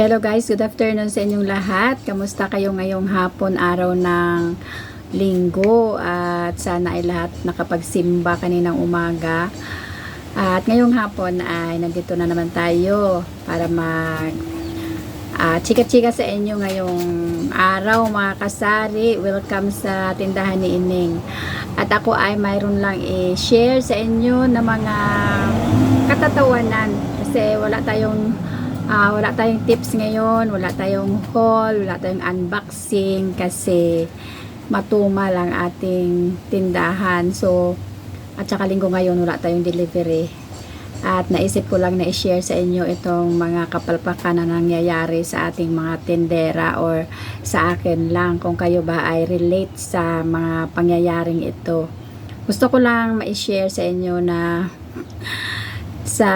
Hello guys, good afternoon sa inyong lahat. Kamusta kayo ngayong hapon, araw ng linggo at sana ay lahat nakapagsimba kaninang umaga. At ngayong hapon ay nandito na naman tayo para mag ah, chika-chika sa inyo ngayong araw mga kasari. Welcome sa tindahan ni Ining. At ako ay mayroon lang i-share sa inyo na mga katatawanan kasi wala tayong Ah, wala tayong tips ngayon, wala tayong haul, wala tayong unboxing kasi matumal ang ating tindahan. So, at saka linggo ngayon wala tayong delivery. At naisip ko lang na i-share sa inyo itong mga kapalpakan na nangyayari sa ating mga tendera or sa akin lang kung kayo ba ay relate sa mga pangyayaring ito. Gusto ko lang ma-share sa inyo na sa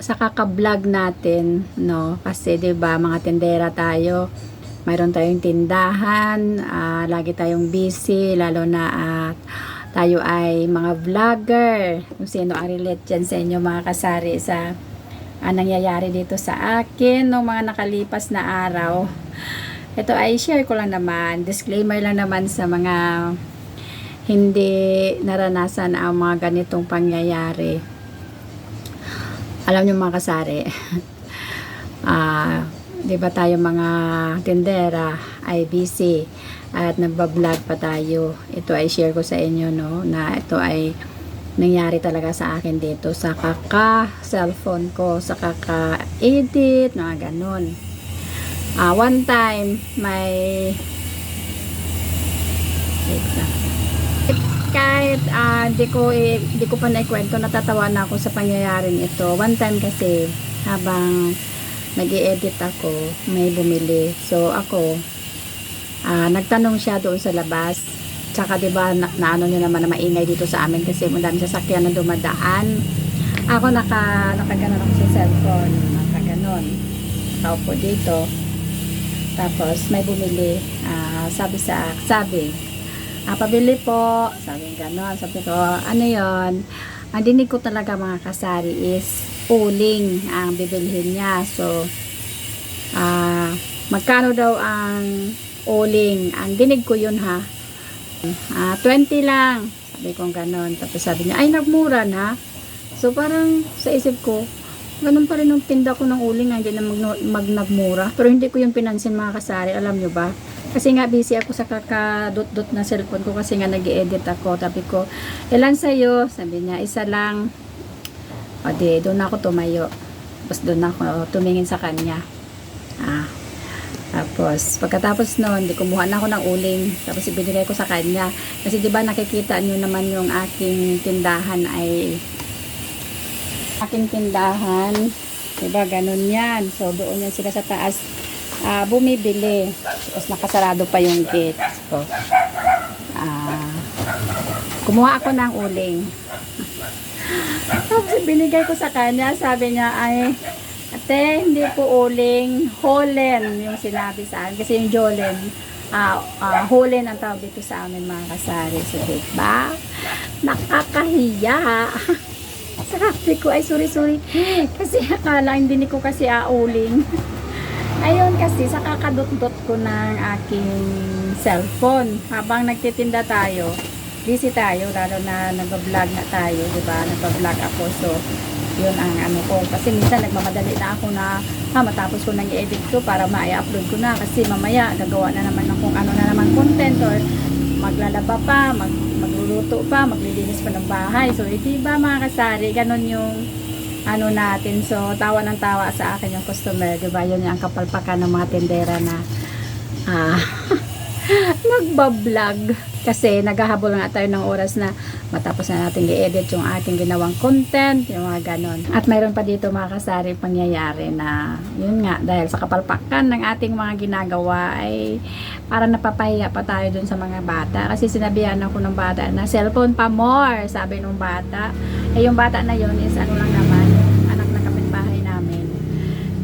sa kaka-vlog natin, no? Kasi 'di ba, mga tendera tayo. Mayroon tayong tindahan, ah, lagi tayong busy lalo na at tayo ay mga vlogger. Kung sino ang relate dyan sa inyo mga kasari sa ah, nangyayari dito sa akin no mga nakalipas na araw. Ito ay share ko lang naman. Disclaimer lang naman sa mga hindi naranasan ang mga ganitong pangyayari alam niyo mga kasari, ah, di ba tayo mga tindera ay busy at nagbablog pa tayo. Ito ay share ko sa inyo no, na ito ay nangyari talaga sa akin dito sa kaka cellphone ko, sa kaka edit, mga ganun. Ah, one time, may wait lang kahit ah, di ko eh, di ko pa naikwento natatawa na ako sa pangyayaring ito. One time kasi habang nag edit ako may bumili. So ako ah, nagtanong siya doon sa labas. Tsaka di ba na, na ano niyo naman na maingay dito sa amin kasi madami sasakyan na dumadaan. Ako naka nakaganon ako sa cellphone nakaganon. Nakaupo dito. Tapos may bumili ah, sabi sa sabi ah, pabili po. Sabi gano'n. Sabi ko ano yon ang dinig ko talaga mga kasari is uling ang bibilhin niya. So ah, magkano daw ang uling? Ang dinig ko yun ha? Ah, 20 lang. Sabi ko gano'n. Tapos sabi niya ay nagmura na. So parang sa isip ko ganun pa rin yung tinda ko ng uling hindi na mag, mag nagmura. Pero hindi ko yung pinansin mga kasari. Alam nyo ba kasi nga busy ako sa kakadot-dot na cellphone ko kasi nga nag edit ako. Sabi ko, ilan sa'yo? Sabi niya, isa lang. O di, doon ako tumayo. Tapos doon ako tumingin sa kanya. Ah. Tapos, pagkatapos noon, di kumuha na ako ng uling. Tapos ibinigay ko sa kanya. Kasi di ba nakikita niyo naman yung aking tindahan ay aking tindahan. Di ba ganun yan. So, doon yan sila sa taas ah, bumibili. Tapos nakasarado pa yung gate. So, ah, kumuha ako ng uling. Tapos binigay ko sa kanya, sabi niya ay, ate, hindi po uling, holen yung sinabi sa akin. Kasi yung jolen, ah, ah, holen ang tawag dito sa amin mga kasari. So, diba? Nakakahiya. Sabi ko, ay sorry, sorry. Kasi akala, hindi ko kasi auling. Ayun kasi sa kakadot-dot ko ng aking cellphone. Habang nagtitinda tayo, busy tayo, lalo na nag-vlog na tayo, di ba? Nag-vlog ako. So, yun ang ano ko. Kasi minsan nagmamadali na ako na ha, matapos ko nang i-edit ko para ma-upload ko na. Kasi mamaya gagawa na naman ng kung ano na naman content or maglalaba pa, mag, magluluto pa, maglilinis pa ng bahay. So, eh, di ba mga kasari, ganun yung ano natin. So, tawa ng tawa sa akin yung customer. Diba? Yun yung kapalpakan ng mga tendera na ah, nagbablog. Kasi naghahabol nga tayo ng oras na matapos na natin i-edit yung ating ginawang content, yung mga ganon. At mayroon pa dito mga kasari pangyayari na yun nga, dahil sa kapalpakan ng ating mga ginagawa ay para napapahiya pa tayo dun sa mga bata. Kasi sinabihan ako ng bata na cellphone pa more, sabi ng bata. Eh yung bata na yun is ano lang naman, anak ng kapitbahay namin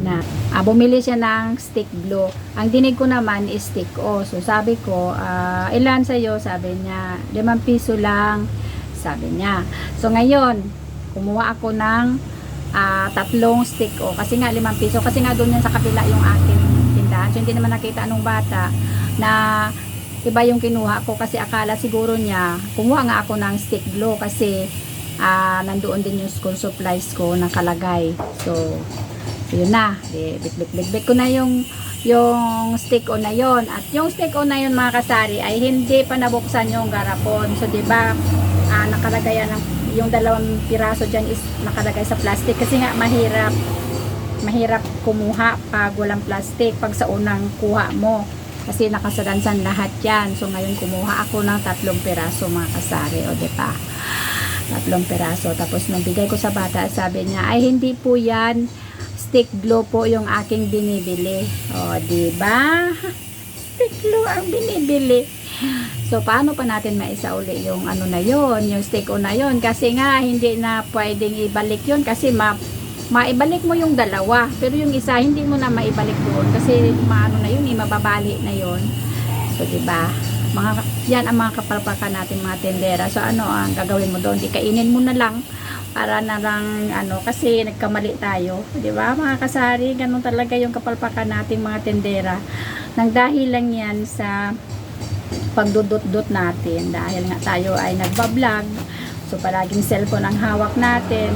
na ah, bumili siya ng stick glue. Ang dinig ko naman is stick O. So sabi ko, ah, ilan sa'yo? Sabi niya, limang piso lang. Sabi niya. So ngayon, kumuha ako ng ah, tatlong stick o kasi nga limang piso kasi nga doon yan sa kabila yung aking tindahan so hindi naman nakita anong bata na iba yung kinuha ko kasi akala siguro niya kumuha nga ako ng stick glue kasi ah, nandoon din yung school supplies ko nakalagay so yun na. Di, bit bit bit bit ko na yung yung stick on na yon at yung stick on na yon mga kasari ay hindi pa nabuksan yung garapon. So di ba ah, nakalagay ng yung dalawang piraso dyan is nakalagay sa plastic. Kasi nga mahirap mahirap kumuha pag walang plastic pag sa unang kuha mo. Kasi nakasadansan lahat yan. So ngayon kumuha ako ng tatlong piraso mga kasari. O ba? Tatlong piraso. Tapos nung bigay ko sa bata. Sabi niya ay hindi po yan stick glue po yung aking binibili o di ba stick glue ang binibili So, paano pa natin maisauli yung ano na yon yung stick on na yon Kasi nga, hindi na pwedeng ibalik yon kasi ma maibalik mo yung dalawa. Pero yung isa, hindi mo na maibalik doon. Kasi maano na yun, eh, mababali na yon So, di ba Mga, yan ang mga kapalpakan natin mga tendera. So, ano ang gagawin mo doon? Di kainin mo na lang para na lang ano kasi nagkamali tayo di ba? Mga kasari ganun talaga yung kapalpakan nating mga tendera nang dahil lang yan sa pagdudot-dot natin dahil nga tayo ay nagbablog so palaging cellphone ang hawak natin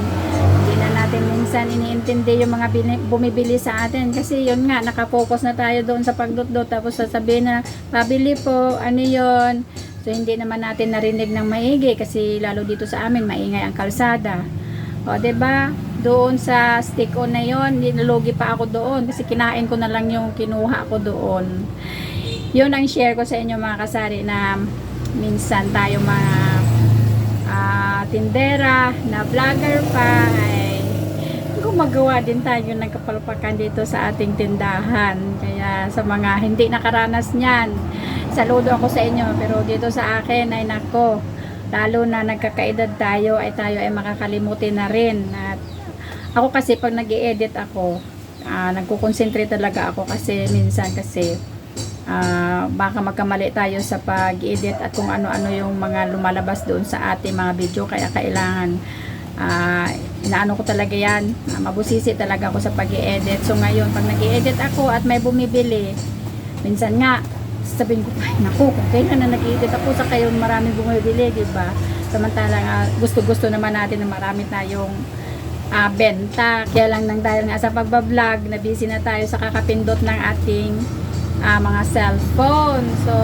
hindi na natin minsan iniintindi yung mga bumibili sa atin. Kasi yun nga nakapokus na tayo doon sa pagdot-dot tapos sasabihin na pabili po ano yon so hindi naman natin narinig ng maigi kasi lalo dito sa amin maingay ang kalsada. O ba doon sa stick on na yon nilugi pa ako doon kasi kinain ko na lang yung kinuha ko doon. Yun ang share ko sa inyo mga kasari na minsan tayo mga ah, tindera na vlogger pa ay gumagawa din tayo ng kapalpakan dito sa ating tindahan. Kaya sa mga hindi nakaranas niyan saludo ako sa inyo. Pero dito sa akin ay nako lalo na nagkakaedad tayo ay tayo ay makakalimutin na rin. At ako kasi pag nag edit ako ah, nagkukonsentrate talaga ako kasi minsan kasi ah, baka magkamali tayo sa pag-edit at kung ano-ano yung mga lumalabas doon sa ating mga video. Kaya kailangan ah, inaano ko talaga yan Ah, mabusisi talaga ako sa pag-edit so ngayon pag nag edit ako at may bumibili minsan nga sabihin ko ay naku kung kailan na nag-edit ako sa kayo maraming bumibili di ba samantalang ah, gusto-gusto naman natin na marami tayong ah, benta. Kaya lang nang dahil nga sa pagbablog, na busy na tayo sa kakapindot ng ating ah, mga cellphone. So,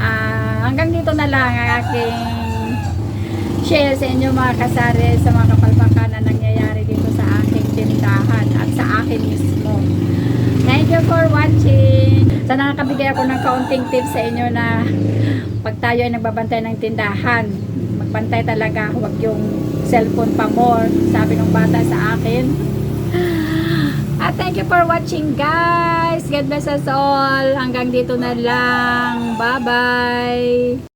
ah, hanggang dito na lang ang aking share sa inyo mga kasari sa mga kapalpakan na nangyayari dito sa aking tindahan at sa akin mismo. Thank you for watching. Sana nakabigay ako ng kaunting tips sa inyo na pag tayo ay nagbabantay ng tindahan, magbantay talaga, huwag yung cellphone pa more. Sabi ng bata sa akin. At thank you for watching guys. God bless us all. Hanggang dito na lang. Bye-bye.